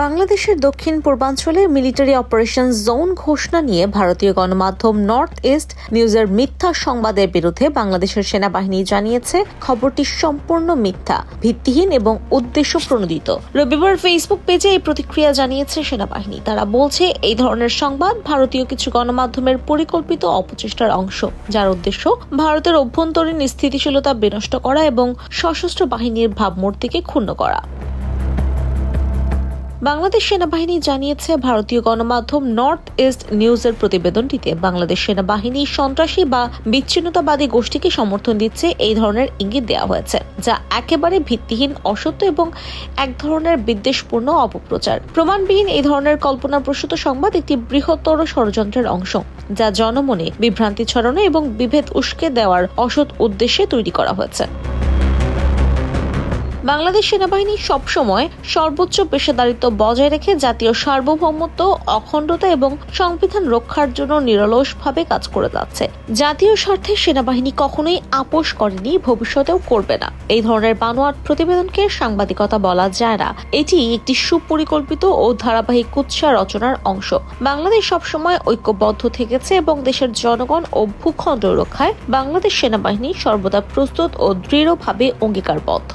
বাংলাদেশের দক্ষিণ পূর্বাঞ্চলে মিলিটারি অপারেশন জোন ঘোষণা নিয়ে ভারতীয় গণমাধ্যম নর্থ ইস্ট নিউজের মিথ্যা সংবাদের বিরুদ্ধে বাংলাদেশের সেনাবাহিনী জানিয়েছে, খবরটি সম্পূর্ণ মিথ্যা, ভিত্তিহীন এবং উদ্দেশ্য প্রণোদিত। রবিবার ফেসবুক পেজে এই প্রতিক্রিয়া জানিয়েছে সেনাবাহিনী। তারা বলছে, এই ধরনের সংবাদ ভারতীয় কিছু গণমাধ্যমের পরিকল্পিত অপচেষ্টার অংশ, যার উদ্দেশ্য ভারতের অভ্যন্তরীণ স্থিতিশীলতা বিনষ্ট করা এবং সশস্ত্র বাহিনীর ভাবমূর্তিকে ক্ষুণ্ণ করা। বাংলাদেশ সেনাবাহিনী জানিয়েছে, ভারতীয় গণমাধ্যম নর্থ ইস্ট নিউজের প্রতিবেদনটিতে বাংলাদেশ সেনাবাহিনী সন্ত্রাসী বা বিচ্ছিন্নতাবাদী গোষ্ঠীকে সমর্থন দিচ্ছে এই ধরনের ইঙ্গিত দেওয়া হয়েছে, যা একেবারে ভিত্তিহীন, অসত্য এবং এক ধরনের বিদ্বেষপূর্ণ অপপ্রচার। প্রমাণবিহীন এই ধরনের কল্পনাপ্রসূত সংবাদ একটি বৃহত্তর ষড়যন্ত্রের অংশ, যা জনমনে বিভ্রান্তি ছড়ানো এবং বিভেদ উস্কে দেওয়ার অসৎ উদ্দেশ্যে তৈরি করা হয়েছে। বাংলাদেশ সেনাবাহিনী সবসময় সর্বোচ্চ পেশাদারিত্ব বজায় রেখে জাতীয় সার্বভৌমত্ব, অখণ্ডতা এবং সংবিধান রক্ষার জন্য নিরলসভাবে কাজ করে যাচ্ছে। জাতীয় স্বার্থে সেনাবাহিনী কখনোই আপোষ করেনি, ভবিষ্যতেও করবে না। এই ধরনের বানোয়াট প্রতিবেদনকে সাংবাদিকতা বলা যায় না। এটি একটি সুপরিকল্পিত ও ধারাবাহিক কুৎসা রচনার অংশ। বাংলাদেশ সবসময় ঐক্যবদ্ধ থেকেছে এবং দেশের জনগণ ও ভূখণ্ড রক্ষায় বাংলাদেশ সেনাবাহিনী সর্বদা প্রস্তুত ও দৃঢ়ভাবে অঙ্গীকারবদ্ধ।